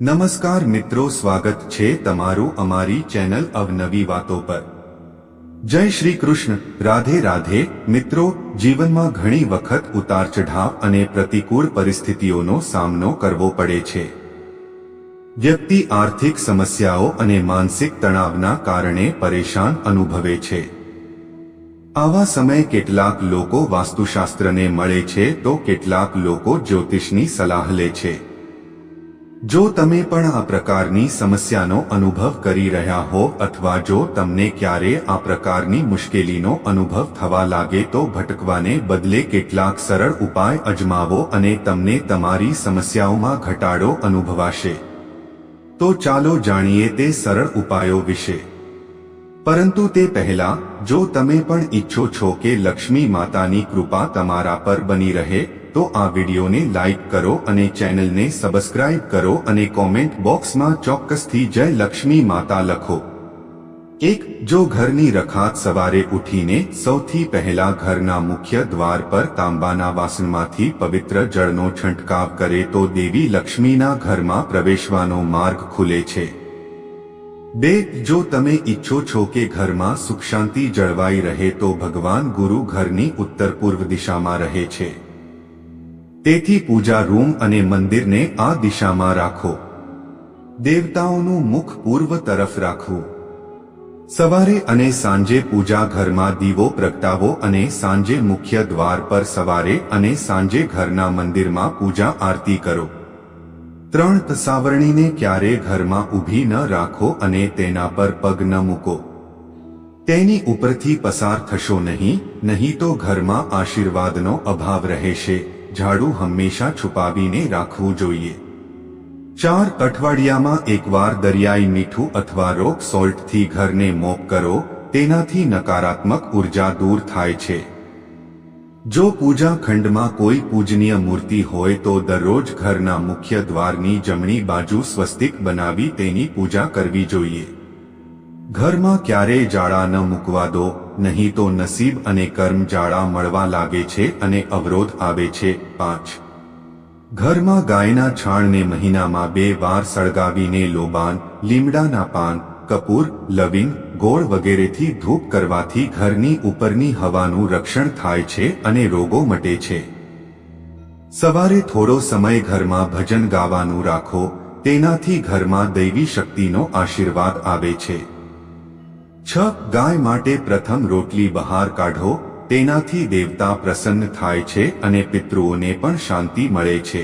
નમસ્કાર મિત્રો, સ્વાગત છે તમારું અમારી ચેનલ અવનવી વાતો પર. જય શ્રી કૃષ્ણ. રાધે રાધે. મિત્રો, જીવનમાં ઘણી વખત ઉતાર ચઢાવ અને પ્રતિકૂળ પરિસ્થિતિઓનો સામનો કરવો પડે છે. વ્યક્તિ આર્થિક સમસ્યાઓ અને માનસિક તણાવના કારણે પરેશાન અનુભવે છે. આવા સમયે કેટલાક લોકો વાસ્તુશાસ્ત્રને મળે છે તો કેટલાક લોકો જ્યોતિષની સલાહ લે છે. જો તમે પણ આ પ્રકારની સમસ્યાનો અનુભવ કરી રહ્યા હો અથવા જો તમને ક્યારે આ પ્રકારની મુશ્કેલીનો અનુભવ થવા લાગે તો ભટકવાને બદલે કેટલાક સરળ ઉપાય અજમાવો અને તમને તમારી સમસ્યાઓમાં ઘટાડો અનુભવાશે. તો ચાલો જાણીએ તે સરળ ઉપાયો વિશે. પરંતુ તે પહેલા, જો તમે પણ ઈચ્છો છો કે લક્ષ્મી માતાની કૃપા તમારા પર બની રહે તો આ વિડીયોને લાઇક કરો અને ચેનલને સબસ્ક્રાઇબ કરો અને કોમેન્ટ બોક્સમાં ચોક્કસથી જય લક્ષ્મી માતા લખો. એક, જો ઘરની રખાત સવારે ઉઠીને સૌથી પહેલા ઘરના મુખ્ય દ્વાર પર તાંબાના વાસણમાંથી પવિત્ર જળનો છંટકાવ કરે તો દેવી લક્ષ્મીના ઘરમાં પ્રવેશવાનો માર્ગ ખુલે છે. બે, જો તમે ઈચ્છો છો કે ઘરમાં સુખ શાંતિ જળવાઈ રહે તો ભગવાન ગુરુ ઘરની ઉત્તર પૂર્વ દિશામાં રહે છે. તેથી પૂજા રૂમ અને મંદિરને આ દિશામાં રાખો. દેવતાઓનું મુખ પૂર્વ તરફ રાખવું. સવારે અને સાંજે પૂજા ઘરમાં દીવો પ્રગટાવો અને સાંજે મુખ્ય દ્વાર પર સવારે અને સાંજે ઘરના મંદિરમાં પૂજા આરતી કરો. ત્રણ તસાવરણીને ક્યારે ઘરમાં ઊભી ન રાખો અને તેના પર પગ ન મૂકો. તેની ઉપરથી પસાર થશો નહીં નહીં તો ઘરમાં આશીર્વાદનો અભાવ રહેશે. ઝાડુ હંમેશા છુપાવીને રાખવું જોઈએ. ચાર અઠવાડિયામાં એકવાર દરિયાઈ મીઠું અથવા રોક સોલ્ટથી ઘરને મોપ કરો, તેનાથી નકારાત્મક ઊર્જા દૂર થાય છે. જો પૂજા ખંડમાં કોઈ પૂજનીય મૂર્તિ હોય તો દરરોજ ઘરના મુખ્ય દ્વારની જમણી બાજુ સ્વસ્તિક બનાવી તેની પૂજા કરવી જોઈએ. ઘરમાં ક્યારેય જાળા ન મૂકવા દો, નહીં તો નસીબ અને કર્મ જાળા મળવા લાગે છે અને અવરોધ આવે છે પાંચ. ઘરમાં ગાયના છાણને મહિનામાં બે વાર સળગાવીને લોબાન, લીમડાના પાન, કપૂર, લવિંગ, ગોળ વગેરેથી ધૂપ કરવાથી ઘરની ઉપરની હવાનું રક્ષણ થાય છે અને રોગો મટે છે. સવારે થોડો સમય ઘરમાં ભજન ગાવાનું રાખો, તેનાથી ઘરમાં દૈવી શક્તિનો આશીર્વાદ આવે છે. છ ગાય માટે પ્રથમ રોટલી બહાર કાઢો, તેનાથી દેવતા પ્રસન્ન થાય છે અને પિતૃઓને પણ શાંતિ મળે છે.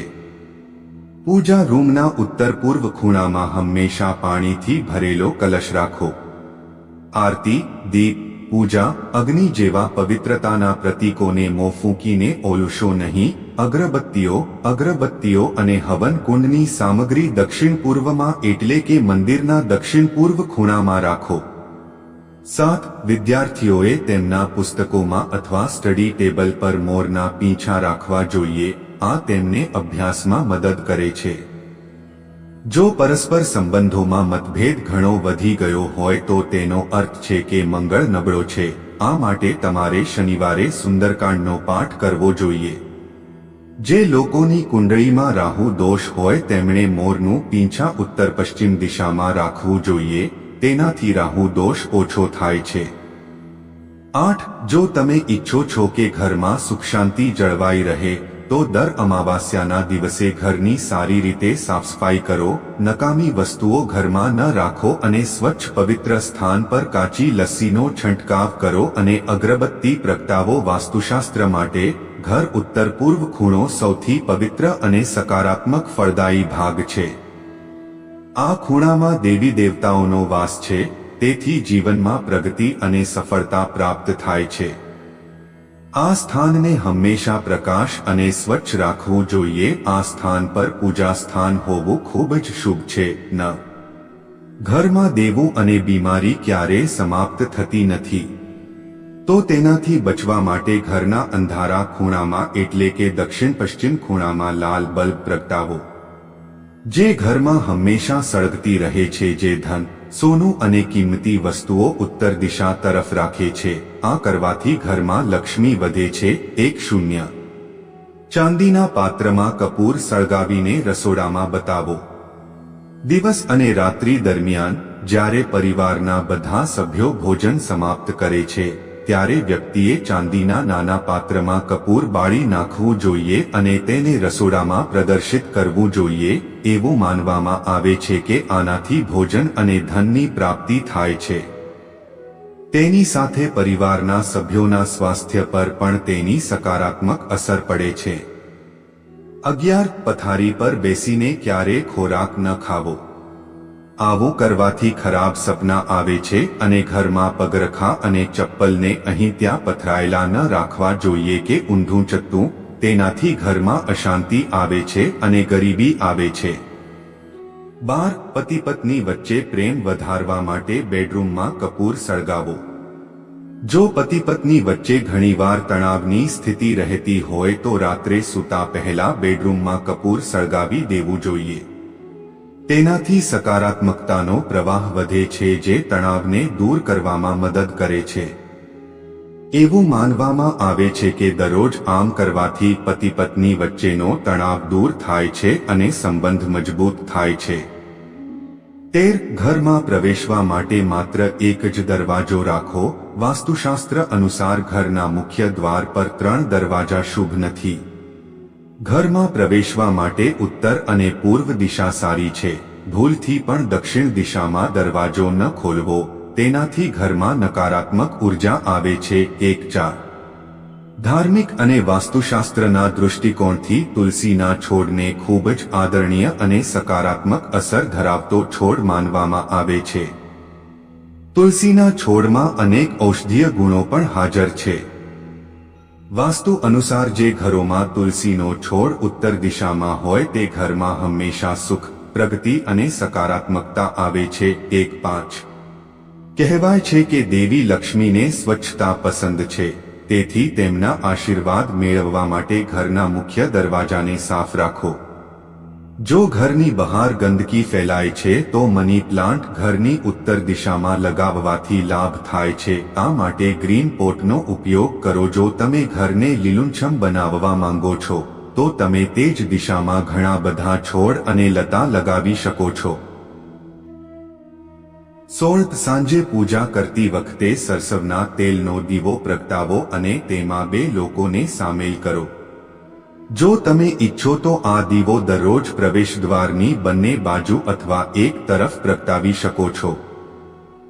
પૂજા રૂમના ઉત્તર પૂર્વ ખૂણામાં હંમેશા પાણીથી ભરેલો કલશ રાખો. આરતી, દીપ, પૂજા, અગ્નિ જેવા પવિત્રતાના પ્રતીકોને મો ફૂંકીને ઓલુશો નહીં, અગરબત્તીઓ અગરબત્તીઓ અને હવન કુંડની સામગ્રી દક્ષિણ પૂર્વમાં એટલે કે મંદિરના દક્ષિણ પૂર્વ ખૂણામાં રાખો. સાત વિદ્યાર્થીઓએ તેમના પુસ્તકોમાં અથવા સ્ટડી ટેબલ પર મોરના પીંછા રાખવા જોઈએ, આ તેમને અભ્યાસમાં મદદ કરે છે. જો પરસ્પર સંબંધોમાં મતભેદ ઘણો વધી ગયો હોય તો તેનો અર્થ છે કે મંગળ નબળો છે, આ માટે તમારે શનિવારે સુંદરકાંડનો પાઠ કરવો જોઈએ. જે લોકોની કુંડળીમાં રાહુ દોષ હોય તેમણે મોરનું પીંછા ઉત્તર પશ્ચિમ દિશામાં રાખવું જોઈએ તેનાથી રાહુ દોષ ઓછો થાય છે. આઠ, જો તમે ઈચ્છો છો કે ઘરમાં સુખ શાંતિ જળવાઈ રહે, તો દર અમાવાસ્યાના દિવસે ઘરની સારી રીતે સાફસફાઈ કરો, નકામી વસ્તુઓ ઘરમાં ન રાખો અને સ્વચ્છ પવિત્ર સ્થાન પર કાચી લસ્સીનો છંટકાવ કરો અને અગરબત્તી પ્રગટાવો વાસ્તુશાસ્ત્ર માટે, ઘર ઉત્તર પૂર્વ ખૂણો સૌથી પવિત્ર અને સકારાત્મક ફળદાયી ભાગ છે. આ ખૂણામાં દેવી દેવતાઓનો વાસ છે, તેથી જીવનમાં પ્રગતિ અને સફળતા પ્રાપ્ત થાય છે. આ સ્થાનને હંમેશા પ્રકાશ અને સ્વચ્છ રાખવું જોઈએ, આ સ્થાન પર પૂજા સ્થાન હોવું ખૂબ જ શુભ છે, ન. ઘરમાં દેવું અને બીમારી ક્યારેય સમાપ્ત થતી નથી. તો તેનાથી બચવા માટે ઘરના અંધારા ખૂણામાં, એટલે કે દક્ષિણ પશ્ચિમ ખૂણામાં લાલ બલ્બ પ્રગટાવો. જે ઘરમાં હંમેશા સળગતી રહે છે જે ધન, સોનું અને કિંમતી વસ્તુઓ ઉત્તર દિશા તરફ રાખે છે, આ કરવાથી ઘરમાં લક્ષ્મી વધે છે, એક શૂન્ય. ચાંદીના પાત્રમાં કપૂર સળગાવીને રસોડામાં બતાવો. દિવસ અને રાત્રિ દરમિયાન, જ્યારે પરિવારના બધા સભ્યો ભોજન સમાપ્ત કરે છે ત્યારે વ્યક્તિએ ચાંદીના નાના પાત્રમાં કપૂર બાળી નાખવું જોઈએ અને તેને રસોડામાં પ્રદર્શિત કરવું જોઈએ, એવું માનવામાં આવે છે કે આનાથી ભોજન અને ધનની પ્રાપ્તિ થાય છે. તેની સાથે પરિવારના સભ્યોના સ્વાસ્થ્ય પર પણ તેની સકારાત્મક અસર પડે છે. અગિયાર, પથારી પર બેસીને ક્યારે ખોરાક ન ખાવો. આવું કરવાથી ખરાબ સપના આવે છે અને ઘરમાં પગરખા અને ચપ્પલને અહીં ત્યાં પથરાયેલા ન રાખવા જોઈએ કે ઊંધું ચત્તું તેનાથી ઘરમાં અશાંતિ આવે છે અને ગરીબી આવે છે. બાર પતિ પત્ની વચ્ચે પ્રેમ વધારવા માટે બેડરૂમમાં કપૂર સળગાવો. જો પતિ પત્ની વચ્ચે ઘણીવાર તણાવની સ્થિતિ રહેતી હોય તો રાત્રે સૂતા પહેલા બેડરૂમમાં કપૂર સળગાવી દેવું જોઈએ. તેનાથી સકારાત્મકતાનો પ્રવાહ વધે છે જે તણાવને દૂર કરવામાં મદદ કરે છે. એવું માનવામાં આવે છે કે દરરોજ આમ કરવાથી પતિ પત્ની વચ્ચેનો તણાવ દૂર થાય છે અને સંબંધ મજબૂત થાય છે. તેર, ઘરમાં પ્રવેશવા માટે માત્ર એક જ દરવાજો રાખો. વાસ્તુશાસ્ત્ર અનુસાર ઘરના મુખ્ય દ્વાર પર ત્રણ દરવાજા શુભ નથી. ઘરમાં પ્રવેશવા માટે ઉત્તર અને પૂર્વ દિશા સારી છે. ભૂલથી પણ દક્ષિણ દિશામાં દરવાજો ન ખોલવો, તેનાથી ઘરમાં નકારાત્મક ઊર્જા આવે છે. એક ચાર. ધાર્મિક અને વાસ્તુશાસ્ત્રના દૃષ્ટિકોણથી તુલસીના છોડને ખૂબ જ આદરણીય અને સકારાત્મક અસર ધરાવતો છોડ માનવામાં આવે છે. તુલસીના છોડમાં અનેક ઔષધીય ગુણો પણ હાજર છે. વાસ્તુ અનુસાર જે ઘરોમાં તુલસીનો છોડ ઉત્તર દિશામાં હોય તે ઘરમાં હંમેશા સુખ, પ્રગતિ અને સકારાત્મકતા આવે છે. એક પાંચ. કહેવાય છે કે દેવી લક્ષ્મીને સ્વચ્છતા પસંદ છે. તેથી તેમના આશીર્વાદ મેળવવા માટે ઘરના મુખ્ય દરવાજાને સાફ રાખો. જો ઘરની બહાર ગંદકી ફેલાય છે, તો મની પ્લાન્ટ ઘરની ઉત્તર દિશામાં લગાવવાથી લાભ થાય છે. આ માટે ગ્રીન પોટનો ઉપયોગ કરો. જો તમે ઘરને લીલુંછમ બનાવવા માંગો છો, તો તમે તે જ દિશામાં ઘણા બધા છોડ અને લતા લગાવી શકો છો. સોળ સાંજે પૂજા કરતી વખતે સરસવના તેલનો દીવો પ્રગટાવો અને તેમાં બે લોકોને સામેલ કરો. જો તમે ઈચ્છો તો આ દીવો દરરોજ પ્રવેશ દ્વારની બંને બાજુ અથવા એક તરફ પ્રગટાવી શકો છો.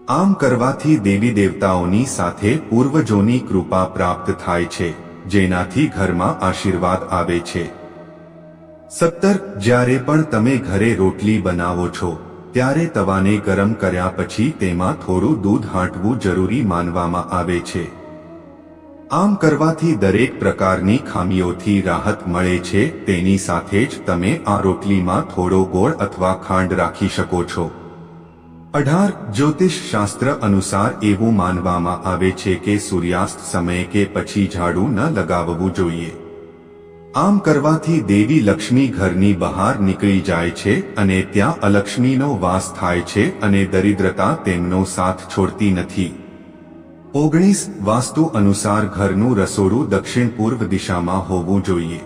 આમ કરવાથી દેવી દેવતાઓની સાથે પૂર્વજોની કૃપા પ્રાપ્ત થાય છે, જેનાથી ઘરમાં આશીર્વાદ આવે છે. સત્તર, જ્યારે પણ તમે ઘરે રોટલી બનાવો છો, ત્યારે તવાને ગરમ કર્યા પછી તેમાં થોડું દૂધ હાંટવું જરૂરી માનવામાં આવે છે. આમ કરવાથી દરેક પ્રકારની ખામીઓથી રાહત મળે છે, તેની સાથે જ તમે આ રોટલીમાં થોડો ગોળ અથવા ખાંડ રાખી શકો છો. અઢાર, જ્યોતિષ શાસ્ત્ર અનુસાર એવું માનવામાં આવે છે કે સૂર્યાસ્ત સમયે કે પછી ઝાડુ ન લગાવવું જોઈએ. આમ કરવાથી દેવી લક્ષ્મી ઘરની બહાર નીકળી જાય છે અને ત્યાં અલક્ષ્મીનો વાસ થાય છે અને દરિદ્રતા તેમનો સાથ છોડતી નથી. ઓગણીસ વાસ્તુ અનુસાર ઘરનું રસોડું દક્ષિણ પૂર્વ દિશામાં હોવું જોઈએ.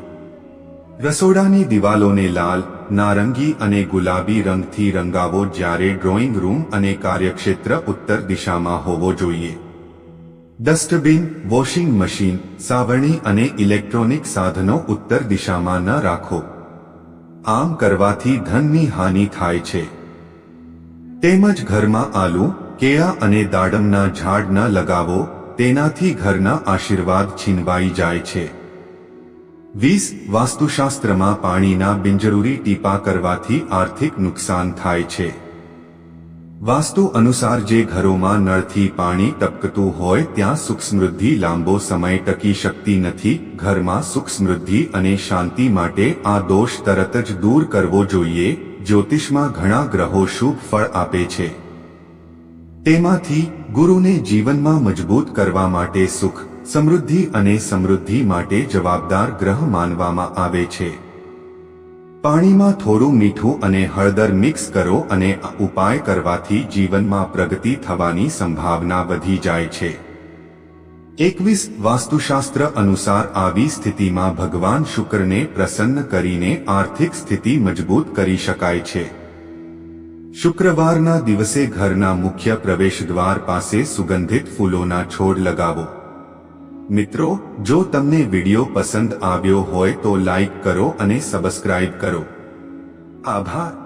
રસોડાની દિવાલોને લાલ, નારંગી અને ગુલાબી રંગથી રંગાવો જ્યારે ડ્રોઈંગ રૂમ અને કાર્યક્ષેત્ર ઉત્તર દિશામાં હોવો જોઈએ. ડસ્ટબિન, વોશિંગ મશીન, સાવરણી અને ઇલેક્ટ્રોનિક સાધનો ઉત્તર દિશામાં ન રાખો. આમ કરવાથી ધનની હાનિ થાય છે. તેમજ ઘરમાં આલુ કેળા અને દાડમના ઝાડ ન લગાવો, તેનાથી ઘરના આશીર્વાદ છીનવાઈ જાય છે. વીસ, વાસ્તુશાસ્ત્રમાં પાણીના બિનજરૂરી ટીપા કરવાથી આર્થિક નુકસાન થાય છે. વાસ્તુ અનુસાર જે ઘરોમાં નળથી પાણી ટપકતું હોય ત્યાં સુખ સમૃદ્ધિ લાંબો સમય ટકી શકતી નથી, ઘરમાં સુખ સમૃદ્ધિ અને શાંતિ માટે આ દોષ તરત જ દૂર કરવો જોઈએ, જ્યોતિષમાં ઘણા ગ્રહો શુભ ફળ આપે છે. તેમાંથી ગુરુને જીવનમાં મજબૂત કરવા માટે સુખ, સમૃદ્ધિ અને સમૃદ્ધિ માટે જવાબદાર ગ્રહ માનવામાં આવે છે. પાણીમાં થોડું મીઠું અને હળદર મિક્સ કરો અને આ ઉપાય કરવાથી જીવનમાં પ્રગતિ થવાની સંભાવના વધી જાય છે. એકવીસ વાસ્તુશાસ્ત્ર અનુસાર આવી સ્થિતિમાં ભગવાન શુક્રને પ્રસન્ન કરીને આર્થિક સ્થિતિ મજબૂત કરી શકાય છે. શુક્રવારના દિવસે ઘરના મુખ્ય પ્રવેશદ્વાર પાસે સુગંધિત ફૂલોના છોડ લગાવો. મિત્રો, જો તમને વિડિયો પસંદ આવ્યો હોય તો લાઈક કરો અને સબસ્ક્રાઇબ કરો. આભાર.